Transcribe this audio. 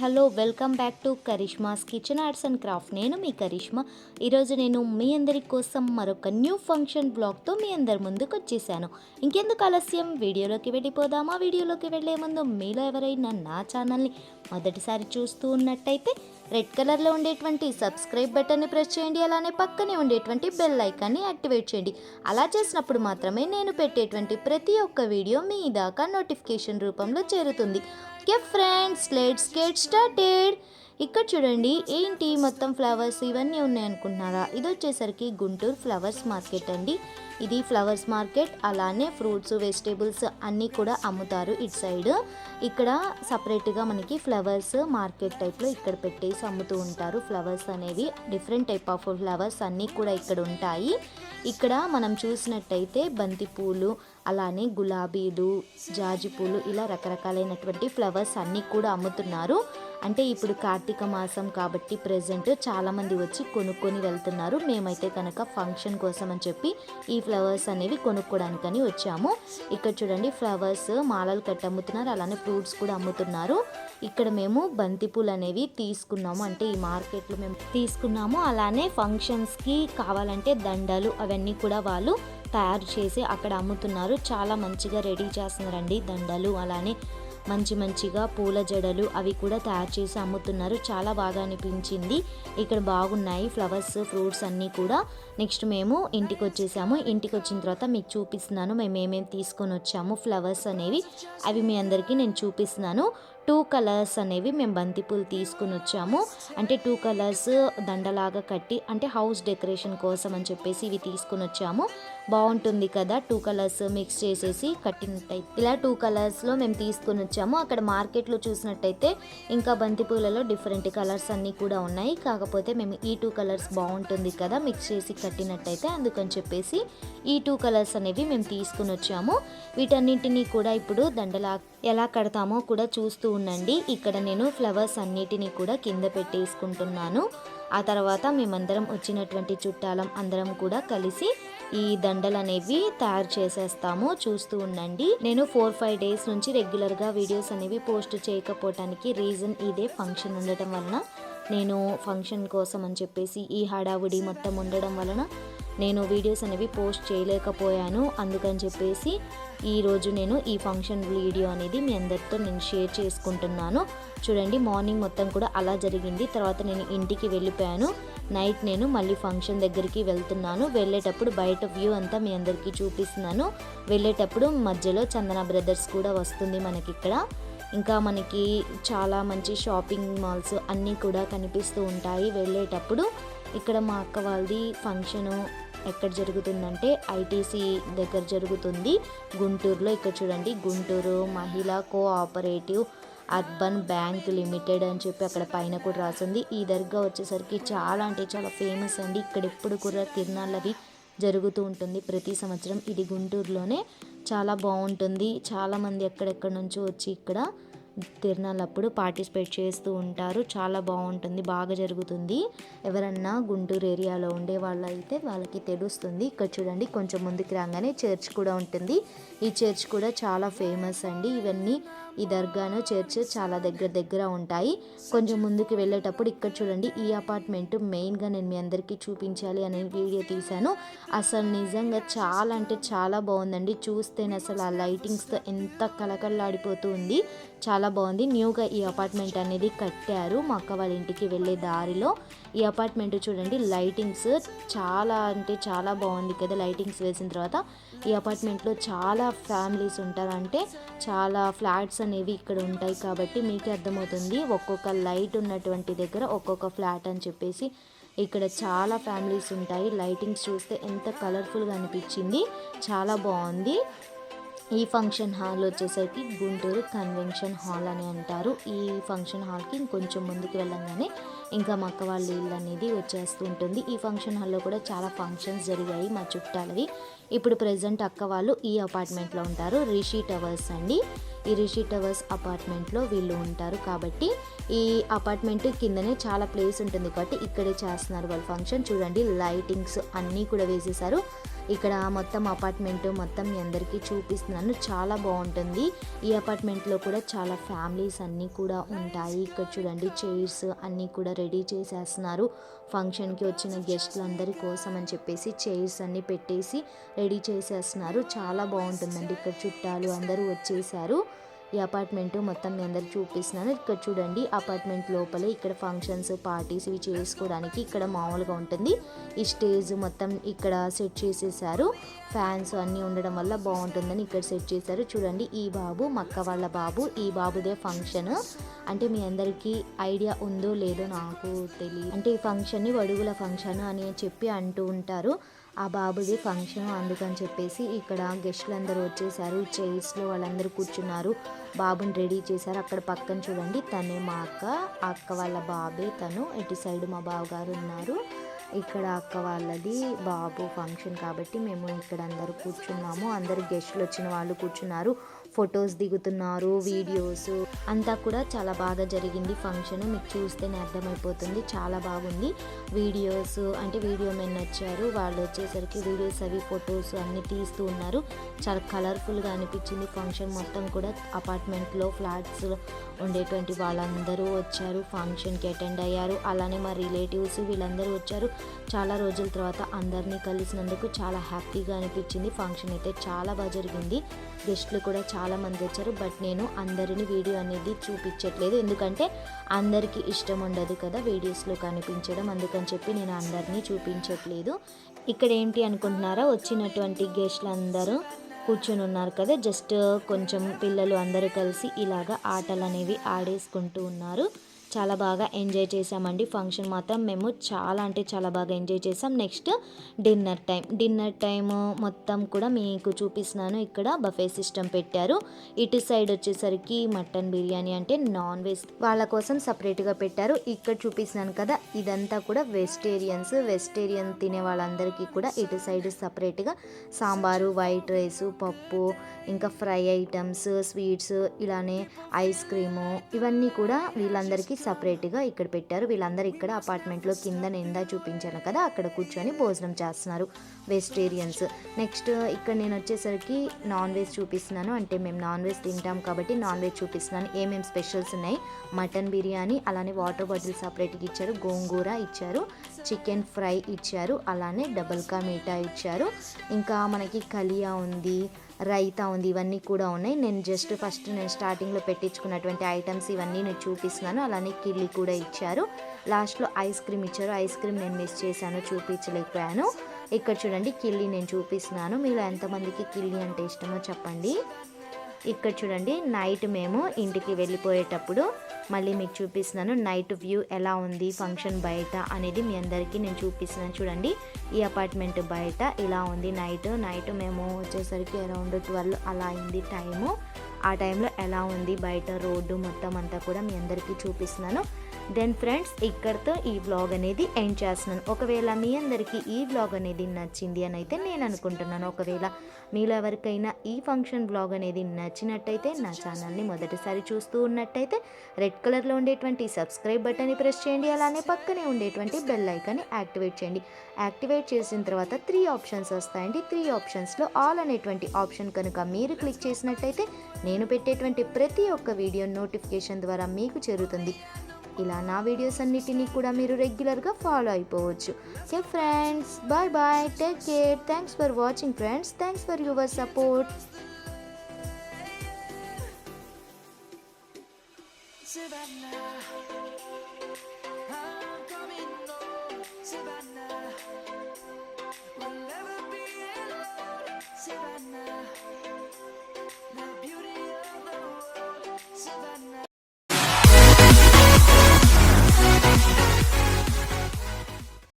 Hello welcome back to Karishma's kitchen arts and craft. నేను మీ కరిష్మా. ఈరోజు నేను మీ అందరి కోసం మరొక న్యూ ఫంక్షన్ బ్లాగ్తో మీ అందరి ముందుకు వచ్చేసాను. ఇంకెందుకు ఆలస్యం? వీడియోలోకి వెళ్ళిపోదామా? వీడియోలోకి వెళ్ళే ముందు మీలో ఎవరైనా నా ఛానల్ని మొదటిసారి చూస్తూ ఉన్నట్టయితే రెడ్ కలర్లో ఉండేటువంటి సబ్స్క్రైబ్ బటన్ని ప్రెస్ చేయండి అలానే పక్కనే ఉండేటువంటి బెల్ ఐకాన్ని యాక్టివేట్ చేయండి. అలా చేసినప్పుడు మాత్రమే నేను పెట్టేటువంటి ప్రతి ఒక్క వీడియో మీ దాకా నోటిఫికేషన్ రూపంలో చేరుతుంది. Okay friends let's get started ఇక్కడ చూడండి ఏంటి మొత్తం ఫ్లవర్స్ ఇవన్నీ ఉన్నాయి అనుకుంటున్నారా? ఇది వచ్చేసరికి గుంటూరు ఫ్లవర్స్ మార్కెట్ అండి. ఇది ఫ్లవర్స్ మార్కెట్ అలానే ఫ్రూట్స్ వెజిటేబుల్స్ అన్నీ కూడా అమ్ముతారు ఇటు సైడ్ ఇక్కడ సపరేట్గా మనకి ఫ్లవర్స్ మార్కెట్ టైప్లో ఇక్కడ పెట్టేసి అమ్ముతూ ఉంటారు. ఫ్లవర్స్ అనేవి డిఫరెంట్ టైప్ ఆఫ్ ఫ్లవర్స్ అన్నీ కూడా ఇక్కడ ఉంటాయి. ఇక్కడ మనం చూసినట్టయితే బంతిపూలు అలానే గులాబీలు జాజి పూలు ఇలా రకరకాలైనటువంటి ఫ్లవర్స్ అన్నీ కూడా అమ్ముతున్నారు. అంటే ఇప్పుడు కార్తీక మాసం కాబట్టి ప్రజెంట్ చాలామంది వచ్చి కొనుక్కొని వెళ్తున్నారు. మేమైతే కనుక ఫంక్షన్ కోసం అని చెప్పి ఈ ఫ్లవర్స్ అనేవి కొనుక్కోవడానికని వచ్చాము. ఇక్కడ చూడండి ఫ్లవర్స్ మాలలు కట్టి అమ్ముతున్నారు. అలానే ఫ్రూట్స్ కూడా అమ్ముతున్నారు. ఇక్కడ మేము బంతిపూలు అనేవి తీసుకున్నాము. అంటే ఈ మార్కెట్లో మేము తీసుకున్నాము. అలానే ఫంక్షన్స్కి కావాలంటే దండలు అవన్నీ కూడా వాళ్ళు తయారు చేసి అక్కడ అమ్ముతున్నారు. చాలా మంచిగా రెడీ చేస్తున్నారండి దండలు. అలానే మంచి మంచిగా పూల జడలు అవి కూడా తయారు చేసి అమ్ముతున్నారు. చాలా బాగా అనిపించింది. ఇక్కడ బాగున్నాయి ఫ్లవర్స్ ఫ్రూట్స్ అన్నీ కూడా. నెక్స్ట్ మేము ఇంటికి వచ్చేసాము. ఇంటికి వచ్చిన తర్వాత మీకు చూపిస్తున్నాను. మేము ఏమేమి తీసుకొని వచ్చాము ఫ్లవర్స్ అనేవి. అవి మీ అందరికీ నేను చూపిస్తున్నాను. టూ కలర్స్ అనేవి మేము బంతిపూలు తీసుకుని వచ్చాము. అంటే టూ కలర్స్ దండలాగా కట్టి అంటే హౌస్ డెకరేషన్ కోసం అని చెప్పేసి ఇవి తీసుకుని వచ్చాము. బాగుంటుంది కదా. టూ కలర్స్ మిక్స్ చేసేసి కట్టినట్టయితే ఇలా టూ కలర్స్లో మేము తీసుకుని వచ్చాము. అక్కడ మార్కెట్లో చూసినట్టయితే ఇంకా బంతిపూలలో డిఫరెంట్ కలర్స్ అన్నీ కూడా ఉన్నాయి. కాకపోతే మేము ఈ టూ కలర్స్ బాగుంటుంది కదా మిక్స్ చేసి కట్టినట్టయితే అందుకని చెప్పేసి ఈ టూ కలర్స్ అనేవి మేము తీసుకుని వచ్చాము. వీటన్నింటినీ కూడా ఇప్పుడు దండలా ఎలా కడతామో కూడా చూస్తూ ఉండండి. ఇక్కడ నేను ఫ్లవర్స్ అన్నిటినీ కూడా కింద పెట్టేసుకుంటున్నాను. ఆ తర్వాత మేమందరం వచ్చినటువంటి చుట్టాలం అందరం కూడా కలిసి ఈ దండలు అనేవి తయారు చేసేస్తాము. చూస్తూ ఉండండి. నేను ఫోర్ ఫైవ్ డేస్ నుంచి రెగ్యులర్గా వీడియోస్ అనేవి పోస్ట్ చేయకపోవటానికి రీజన్ ఇదే ఫంక్షన్ ఉండటం వలన. నేను ఫంక్షన్ కోసం అని చెప్పేసి ఈ హడావుడి మొత్తం ఉండడం వలన నేను వీడియోస్ అనేవి పోస్ట్ చేయలేకపోయాను. అందుకని చెప్పేసి ఈరోజు నేను ఈ ఫంక్షన్ వీడియో అనేది మీ అందరితో నేను షేర్ చేసుకుంటున్నాను. చూడండి మార్నింగ్ మొత్తం కూడా అలా జరిగింది. తర్వాత నేను ఇంటికి వెళ్ళిపోయాను. నైట్ నేను మళ్ళీ ఫంక్షన్ దగ్గరికి వెళ్తున్నాను. వెళ్ళేటప్పుడు బయట వ్యూ అంతా మీ అందరికీ చూపిస్తున్నాను. వెళ్ళేటప్పుడు మధ్యలో చందన బ్రదర్స్ కూడా వస్తుంది మనకి ఇక్కడ ఇంకా మనకి చాలా మంచి షాపింగ్ మాల్స్ అన్నీ కూడా కనిపిస్తూ ఉంటాయి. వెళ్ళేటప్పుడు ఇక్కడ మా అక్క వాళ్ళది ఫంక్షను ఎక్కడ జరుగుతుందంటే ఐటీసీ దగ్గర జరుగుతుంది. గుంటూరులో ఇక్కడ చూడండి గుంటూరు మహిళా కోఆపరేటివ్ అర్బన్ బ్యాంక్ లిమిటెడ్ అని చెప్పి అక్కడ పైన కూడా రాసింది. ఈ దర్గా వచ్చేసరికి చాలా అంటే చాలా ఫేమస్ అండి. ఇక్కడ ఎప్పుడు కూడా తిరునాళ్ళు అవి జరుగుతూ ఉంటుంది ప్రతి సంవత్సరం. ఇది గుంటూరులోనే చాలా బాగుంటుంది. చాలామంది ఎక్కడెక్కడ నుంచో వచ్చి ఇక్కడ తిరునాళ్ళప్పుడు పార్టిసిపేట్ చేస్తూ ఉంటారు. చాలా బాగుంటుంది. బాగా జరుగుతుంది. ఎవరన్నా గుంటూరు ఏరియాలో ఉండే వాళ్ళు అయితే వాళ్ళకి తెలుస్తుంది. ఇక్కడ చూడండి కొంచెం ముందుకు రాగానే చర్చ్ కూడా ఉంటుంది. ఈ చర్చ్ కూడా చాలా ఫేమస్ అండి. ఇవన్నీ ఈ దర్గాను చర్చ్ చాలా దగ్గర దగ్గర ఉంటాయి. కొంచెం ముందుకు వెళ్ళేటప్పుడు ఇక్కడ చూడండి ఈ అపార్ట్మెంట్ మెయిన్గా నేను మీ అందరికీ చూపించాలి అనే వీడియో తీశాను. అసలు నిజంగా చాలా అంటే చాలా బాగుందండి. చూస్తేనే అసలు ఆ లైటింగ్స్తో ఎంత కలకల్లాడిపోతుంది చాలా బాగుంది. న్యూగా ఈ అపార్ట్మెంట్ అనేది కట్టారు. మా అక్క వాళ్ళ ఇంటికి వెళ్ళే దారిలో ఈ అపార్ట్మెంట్ చూడండి. లైటింగ్స్ చాలా అంటే చాలా బాగుంది కదా లైటింగ్స్ వేసిన తర్వాత. ఈ అపార్ట్మెంట్లో చాలా ఫ్యామిలీస్ ఉంటారంటే చాలా ఫ్లాట్స్ అనేవి ఇక్కడ ఉంటాయి కాబట్టి మీకే అర్థమవుతుంది. ఒక్కొక్క లైట్ ఉన్నటువంటి దగ్గర ఒక్కొక్క ఫ్లాట్ అని చెప్పేసి ఇక్కడ చాలా ఫ్యామిలీస్ ఉంటాయి. లైటింగ్స్ చూస్తే ఎంత కలర్ఫుల్గా అనిపించింది. చాలా బాగుంది. ఈ ఫంక్షన్ హాల్ వచ్చేసరికి గుంటూరు కన్వెన్షన్ హాల్ అని అంటారు. ఈ ఫంక్షన్ హాల్కి ఇంకొంచెం ముందుకు వెళ్ళంగానే ఇంకా మా అక్క వాళ్ళ ఇల్లు అనేది వచ్చేస్తూ ఉంటుంది ఈ ఫంక్షన్ హాల్లో కూడా చాలా ఫంక్షన్స్ జరిగాయి మా చుట్టాలవి. ఇప్పుడు ప్రజెంట్ అక్క వాళ్ళు ఈ అపార్ట్మెంట్లో ఉంటారు. రిషి టవర్స్ అండి. ఈ రిషి టవర్స్ అపార్ట్మెంట్లో వీళ్ళు ఉంటారు కాబట్టి ఈ అపార్ట్మెంట్ కిందనే చాలా ప్లేస్ ఉంటుంది కాబట్టి ఇక్కడే చేస్తున్నారు వాళ్ళ ఫంక్షన్ చూడండి లైటింగ్స్ అన్నీ కూడా వేసేసారు ఇక్కడ మొత్తం అపార్ట్మెంట్ మొత్తం మీ అందరికీ చూపిస్తున్నాను. చాలా బాగుంటుంది. ఈ అపార్ట్మెంట్లో కూడా చాలా ఫ్యామిలీస్ అన్నీ కూడా ఉంటాయి. ఇక్కడ చూడండి చైర్స్ అన్నీ కూడా రెడీ చేసేస్తున్నారు. ఫంక్షన్కి వచ్చిన గెస్ట్లందరి కోసం అని చెప్పేసి చైర్స్ అన్నీ పెట్టేసి రెడీ చేసేస్తున్నారు. చాలా బాగుంటుందండి. ఇక్కడ చుట్టాలు అందరూ వచ్చేసారు. ఈ అపార్ట్మెంట్ మొత్తం మీ అందరికి చూపిస్తున్నాను. ఇక్కడ చూడండి అపార్ట్మెంట్ లోపలే ఇక్కడ ఫంక్షన్స్ పార్టీస్ ఇవి చేసుకోవడానికి ఇక్కడ మామూలుగా ఉంటుంది. ఈ స్టేజ్ మొత్తం ఇక్కడ సెట్ చేసేసారు. ఫ్యాన్స్ అన్నీ ఉండడం వల్ల బాగుంటుందని ఇక్కడ సెట్ చేశారు. చూడండి ఈ బాబు మక్క వాళ్ళ బాబు ఈ బాబుదే ఫంక్షన్. అంటే మీ అందరికీ ఐడియా ఉందో లేదో నాకు తెలియదు అంటే ఈ ఫంక్షన్ని వడుగుల ఫంక్షన్ అని చెప్పి అంటూ ఉంటారు. ఆ బాబుది ఫంక్షన్ అందుకని చెప్పేసి ఇక్కడ గెస్ట్లు అందరూ వచ్చేసారు. చైర్స్లో వాళ్ళందరూ కూర్చున్నారు. బాబుని రెడీ చేశారు. అక్కడ పక్కన చూడండి తనే మా అక్క అక్క వాళ్ళ బాబే తను. ఇటు సైడ్ మా బావగారు ఉన్నారు. ఇక్కడ అక్క వాళ్ళది బాబు ఫంక్షన్ కాబట్టి మేము ఇక్కడ అందరూ కూర్చున్నాము. అందరు గెస్ట్లు వచ్చిన వాళ్ళు కూర్చున్నారు. ఫొటోస్ దిగుతున్నారు వీడియోస్. అంతా కూడా చాలా బాగా జరిగింది ఫంక్షన్. మీకు చూస్తేనే అర్థమైపోతుంది. చాలా బాగుంది. వీడియోస్ అంటే వీడియో మెన్ వచ్చారు. వాళ్ళు వచ్చేసరికి వీడియోస్ అవి ఫొటోస్ అన్ని తీస్తూ ఉన్నారు. చాలా కలర్ఫుల్గా అనిపించింది ఫంక్షన్. మొత్తం కూడా అపార్ట్మెంట్లో ఫ్లాట్స్లో ఉండేటువంటి వాళ్ళందరూ వచ్చారు. ఫంక్షన్కి అటెండ్ అయ్యారు. అలానే మా రిలేటివ్స్ వీళ్ళందరూ వచ్చారు. చాలా రోజుల తర్వాత అందరినీ కలిసినందుకు చాలా హ్యాపీగా అనిపించింది. ఫంక్షన్ అయితే చాలా బాగా జరిగింది. గెస్ట్లు కూడా చాలా చాలామంది వచ్చారు బట్ నేను అందరిని వీడియో అనేది చూపించట్లేదు. ఎందుకంటే అందరికీ ఇష్టం ఉండదు కదా వీడియోస్లో కనిపించడం. అందుకని చెప్పి నేను అందరినీ చూపించట్లేదు. ఇక్కడ ఏంటి అనుకుంటున్నారా? వచ్చినటువంటి గెస్ట్లు అందరూ కూర్చొని ఉన్నారు కదా. జస్ట్ కొంచెం పిల్లలు అందరూ కలిసి ఇలాగ ఆటలు అనేవి ఆడేసుకుంటూ ఉన్నారు. చాలా బాగా ఎంజాయ్ చేసామండి ఫంక్షన్ మాత్రం మేము చాలా అంటే చాలా బాగా ఎంజాయ్ చేసాం next dinner time dinner time మొత్తం కూడా మీకు చూపిస్తున్నాను. ఇక్కడ బఫే సిస్టమ్ పెట్టారు. ఇటు సైడ్ వచ్చేసరికి మటన్ బిర్యానీ అంటే నాన్ వెజ్ వాళ్ళ కోసం సపరేట్గా పెట్టారు. ఇక్కడ చూపిస్తున్నాను కదా ఇదంతా కూడా వెజిటేరియన్స్. వెజిటేరియన్ తినే వాళ్ళందరికీ కూడా ఇటు సైడ్ సపరేట్గా సాంబారు వైట్ రైస్ పప్పు ఇంకా ఫ్రై ఐటమ్స్ స్వీట్స్ ఇలానే ఐస్ క్రీము ఇవన్నీ కూడా వీళ్ళందరికీ సపరేట్గా ఇక్కడ పెట్టారు. వీళ్ళందరూ ఇక్కడ అపార్ట్మెంట్లో కింద నిందా చూపించాను కదా అక్కడ కూర్చొని భోజనం చేస్తున్నారు వెజిటేరియన్స్. నెక్స్ట్ ఇక్కడ నేను వచ్చేసరికి నాన్ వెజ్ చూపిస్తున్నాను. అంటే మేము నాన్ వెజ్ తింటాం కాబట్టి నాన్ వెజ్ చూపిస్తున్నాను. ఏమేమి స్పెషల్స్ ఉన్నాయి? మటన్ బిర్యానీ అలానే వాటర్ బాటిల్ సపరేట్గా ఇచ్చారు. గోంగూర ఇచ్చారు. చికెన్ ఫ్రై ఇచ్చారు. అలానే డబల్ కా మీఠా ఇచ్చారు. ఇంకా మనకి కలియా ఉంది. రైతా ఉంది ఇవన్నీ కూడా ఉన్నాయి. నేను జస్ట్ ఫస్ట్ నేను స్టార్టింగ్లో పెట్టించుకున్నటువంటి ఐటమ్స్ ఇవన్నీ నేను చూపిస్తున్నాను. అలానే కిల్లి కూడా ఇచ్చారు. లాస్ట్లో ఐస్ క్రీమ్ ఇచ్చారు. ఐస్ క్రీమ్ నేను మిస్ చేశాను చూపించలేకపోయాను. ఇక్కడ చూడండి కిళ్ళి నేను చూపిస్తున్నాను. మీరు ఎంతమందికి కిళ్ళి అంటే ఇష్టమో చెప్పండి. ఇక్కడ చూడండి నైట్ మేము ఇంటికి వెళ్ళిపోయేటప్పుడు మళ్ళీ మీకు చూపిస్తున్నాను నైట్ వ్యూ ఎలా ఉంది ఫంక్షన్ బయట అనేది మీ అందరికీ నేను చూపిస్తున్నాను చూడండి. ఈ అపార్ట్మెంట్ బయట ఇలా ఉంది నైట్ నైట్ మేము వచ్చేసరికి అరౌండ్ ట్వెల్వ్ అలా అయింది టైము. ఆ టైంలో ఎలా ఉంది బయట రోడ్డు మొత్తం అంతా కూడా మీ అందరికీ చూపిస్తున్నాను. దెన్ ఫ్రెండ్స్ ఇక్కడితో ఈ బ్లాగ్ అనేది ఎండ్ చేస్తున్నాను. ఒకవేళ మీ అందరికీ ఈ బ్లాగ్ అనేది నచ్చింది అని అయితే నేను అనుకుంటున్నాను. ఒకవేళ మీలో ఎవరికైనా ఈ ఫంక్షన్ బ్లాగ్ అనేది నచ్చినట్టయితే నా ఛానల్ని మొదటిసారి చూస్తూ ఉన్నట్టయితే రెడ్ కలర్లో ఉండేటువంటి సబ్స్క్రైబ్ బటన్ని ప్రెస్ చేయండి. అలానే పక్కనే ఉండేటువంటి బెల్ ఐకాన్ని యాక్టివేట్ చేయండి. యాక్టివేట్ చేసిన తర్వాత త్రీ ఆప్షన్స్ వస్తాయండి. త్రీ ఆప్షన్స్లో ఆల్ అనేటువంటి ఆప్షన్ కనుక మీరు క్లిక్ చేసినట్టయితే నేను పెట్టేటువంటి ప్రతి ఒక్క వీడియో నోటిఫికేషన్ ద్వారా మీకు చేరుతుంది. ఇలా నా వీడియోస్ అన్నిటినీ కూడా మీరు రెగ్యులర్గా ఫాలో అయిపోవచ్చు. Okay friends bye bye take care thanks for watching friends thanks for your support